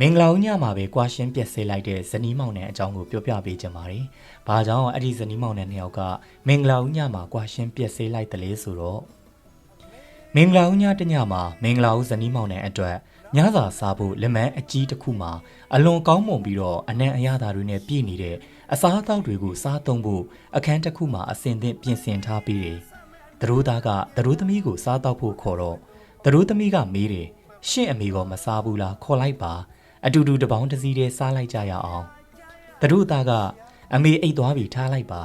မင်္ဂလာဦးညမှာပဲကွာရှင်းပြက်ဆေးလိုက်တဲ့ဇနီးမောင်နှံအကြောင်းကိုပြောပြပေးချင်ပါတယ်။ဘာကြောင့်အဲ့ဒီဇနီးမောင်နှံနှစ်ယောက်ကမင်္ဂလာဦးညမှာကွာရှင်းပြက်ဆေးလိုက်တယ်လေဆိုတော့မင်္ဂလာဦးညတညမှာမင်္ဂလာဦးဇနီးမောင်နှံအတွက်ညစာစားဖို့လက်မန်းအကြီးတစ်ခုမှာအလွန်ကောင်းမွန်ပြီးတော့အနံ့အရသာတွေနဲ့ပြည့်နေတဲ့အစားအသောက်တွေကိုစားသုံးဖို့အခန်းတစ်ခုမှာအစင်သင့်ပြင်ဆင်ထားပြီးတယ်။သတို့သားကသတို့သမီးကိုစားတော့ဖို့ခေါ်တော့သတို့သမီးကမေးတယ်ရှင့်အမေကမစားဘူးလားခေါ်လိုက်ပါ အတူတူတပေါင်းတစ်စီးတည်းစားလိုက်ကြရအောင်သတို့သားကအမေအိတ်သွားပြီထားလိုက်ပါ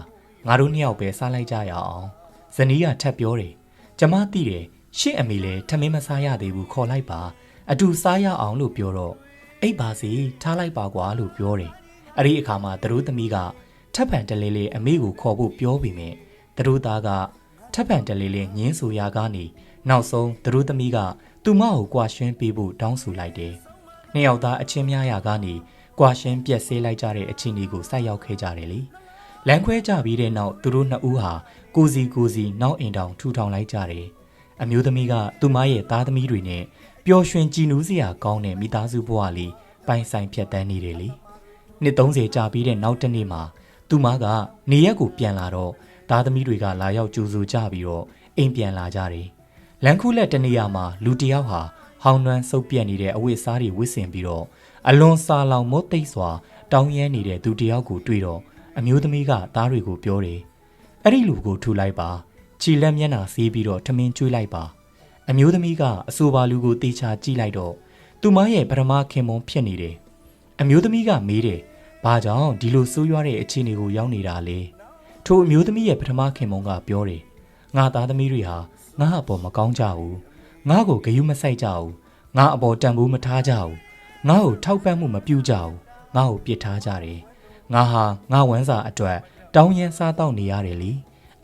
ငါတို့နှစ်ယောက်ပဲစားလိုက်ကြရအောင်ဇနီးကထပ်ပြောတယ်ကျမသိတယ်ရှင့်အမေလည်းထမင်းမစားရသေးဘူးခေါ်လိုက်ပါအတူစားရအောင်လို့ပြောတော့အိတ်ပါစီထားလိုက်ပါကွာလို့ပြောတယ်အဲ့ဒီအခါမှာသတို့သမီးကထပ်ပံတလေးလေးအမေကိုခေါ်ဖို့ပြောပြီးမြင်သတို့သားကထပ်ပံတလေးလေးညင်းဆူရာကနေနောက်ဆုံးသတို့သမီးကသူမကိုကြွာရှင်းပေးဖို့တောင်းဆိုလိုက်တယ်။ နှစ်ယောက်သားအချင်းများရာကနေကြွာရှင်းပြက်ဆေးလိုက်ကြတဲ့အခြေအနေကိုဆိုက်ရောက်ခဲ့ကြတယ်လေ။လမ်းခွဲကြပြီးတဲ့နောက်သူတို့နှစ်ဦးဟာကိုစီကိုစီနောက်အိမ်တောင်ထူထောင်လိုက်ကြတယ်။အမျိုးသမီးကသူမရဲ့သားသမီးတွေနဲ့ပျော်ရွှင်ကြည်နူးစရာကောင်းတဲ့မိသားစုဘဝလေးပိုင်ဆိုင်ဖြတ်တန်းနေတယ်လေ။နှစ်30ကြာပြီးတဲ့နောက်တစ်နေ့မှာသူမကနေရက်ကိုပြန်လာတော့သားသမီးတွေကလာရောက်ကြိုဆိုကြပြီးတော့အိမ်ပြန်လာကြတယ်။လန်ခုလက်တနေရာမှာလူတစ်ယောက်ဟာ ဟောင်းနှွမ်းစုပ်ပြက်နေတဲ့အဝတ်အစားတွေဝတ်ဆင်ပြီးတော့အလွန်စာလောင်မုတ်သိပ်စွာ တောင်းရမ်းနေတဲ့သူတစ်ယောက်ကိုတွေ့တော့အမျိုးသမီးကသားတွေကိုပြောတယ်။အဲ့ဒီလူကိုထူလိုက်ပါ။ခြိလက်မျက်နှာဆေးပြီးတော့ထမင်းကျွေးလိုက်ပါ။အမျိုးသမီးကအဆိုပါလူကိုတေချာကြည့်လိုက်တော့သူမရဲ့ပထမခင်မုံဖြစ်နေတယ်။အမျိုးသမီးကမေးတယ်။ဘာကြောင့်ဒီလိုဆိုးရွားတဲ့အခြေအနေကိုရောက်နေတာလဲ။ထိုအမျိုးသမီးရဲ့ပထမခင်မုံကပြောတယ်။ငါသားသမီးတွေဟာငါ့အပေါ်မကောင်းကြဘူး။ ငါ့ကိုဂယုမဆိုင်ကြဘူး။ငါအပေါ်တန်ဖိုးမထားကြဘူး။ငါ့ကိုထောက်ပံ့မှုမပြုကြဘူး။ငါ့ကိုပြစ်ထားကြတယ်။ငါဟာငါဝမ်းစာအတွက်တောင်းရမ်းစားတော့နေရတယ်လी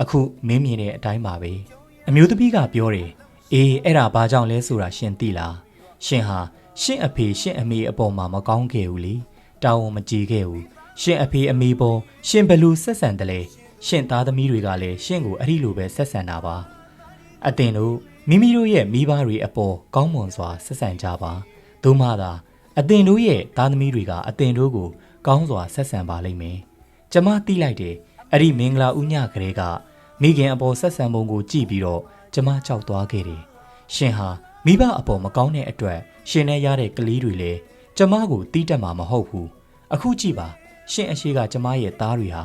အခုမင်းမြင်တဲ့အတိုင်းပါပဲ။အမျိုးသမီးကပြောတယ်။အေးအဲ့ဒါဘာကြောင့်လဲဆိုတာရှင်သိလား။ရှင်ဟာရှင့်အဖေရှင့်အမေအပေါ်မှာမကောင်းခဲ့ဘူးလေ။တောင်းဝန်မကြည့်ခဲ့ဘူး။ရှင်အဖေအမေပေါ်ရှင်ဘယ်လိုဆက်ဆံတယ်လဲ။ရှင်သားသမီးတွေကလည်းရှင့်ကိုအဲ့ဒီလိုပဲဆက်ဆံတာပါ။အတင်တို့ မိမိတို့ရဲ့မိဘတွေအပေါ်ကောင်းမွန်စွာဆက်ဆံကြပါ။သို့မှသာအတင်တို့ရဲ့သားသမီးတွေကအတင်တို့ကို ကောင်းစွာဆက်ဆံပါလိမ့်မယ်။ကျမသိလိုက်တယ်အဲ့ဒီမင်္ဂလာဥညကလေးကမိခင်အပေါ်ဆက်ဆံပုံကိုကြည့်ပြီးတော့ကျမကြောက်သွားခဲ့တယ်။ရှင်ဟာမိဘအပေါ်မကောင်းတဲ့အတွက်ရှင်နဲ့ရတဲ့ကလေးတွေလည်းကျမကိုတီးတက်မှာမဟုတ်ဘူး။အခုကြည့်ပါ ရှင်အရှိကကျမရဲ့သားတွေဟာ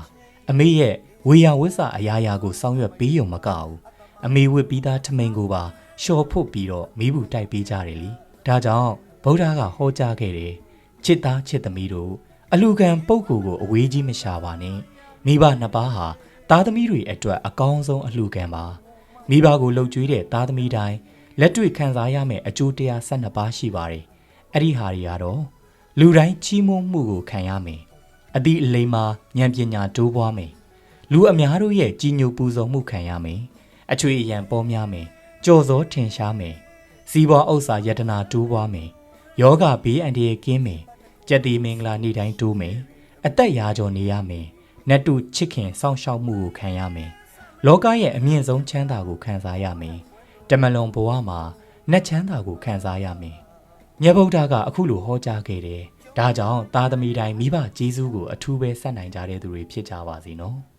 အမေရဲ့ဝေယဝစ္စအရာရာကိုစောင်းရွက်ပေးုံမကဘူး။ အမေဝစ်ပြီးသားထမိန်ကိုပါလျှော်ဖို့ပြီးတော့မိဘူးတိုက်ပေးကြတယ်လी။ဒါကြောင့်ဗုဒ္ဓကဟောကြားခဲ့တယ်။ချစ်သားချစ်သမီးတို့အလူကံပုပ်ကိုကိုအဝေးကြီးမရှာပါနဲ့။မိဘနှစ်ပါးဟာသားသမီးတွေအတွက်အကောင်းဆုံးအလှူခံပါမိဘကိုလှုပ်ကြွေးတဲ့သားသမီးတိုင်းလက်တွေ့ခံစားရမယ့်အကျိုးတရား၁၂ပါးရှိပါတယ်အဲ့ဒီဟာတွေကတော့လူတိုင်းချီးမွမ်းမှုကိုခံရမယ်အသည့်အလိမ္မာဉာဏ်ပညာတိုးပွားမယ်လူအများတို့ရဲ့ကြီးညိုပူဇော်မှုခံရမယ် အချွေအရန်ပေါ်များမယ်ကြော်စောထင်ရှားမယ်စီးပွားဥစ္စာယတနာတိုးပွားမယ်ယောဂဘေးအန္တရာယ်ကင်းမယ်ကြက်တီမင်္ဂလာနေ့တိုင်းတိုးမယ်အသက်ရာကျော်နေရမယ်နတ်တူချစ်ခင်စောင့်ရှောက်မှုကိုခံရမယ်။လောကရဲ့အမြင့်ဆုံးချမ်းသာကိုခံစားရမယ်။တမလွန်ဘဝမှာနတ်ချမ်းသာကိုခံစားရမယ်။မြတ်ဗုဒ္ဓကအခုလိုဟောကြားခဲ့တယ်။ဒါကြောင့်သားသမီးတိုင်းမိဘကျေးဇူးကိုအထူးပဲဆက်နိုင်ကြတဲ့သူတွေဖြစ်ကြပါစေနော်။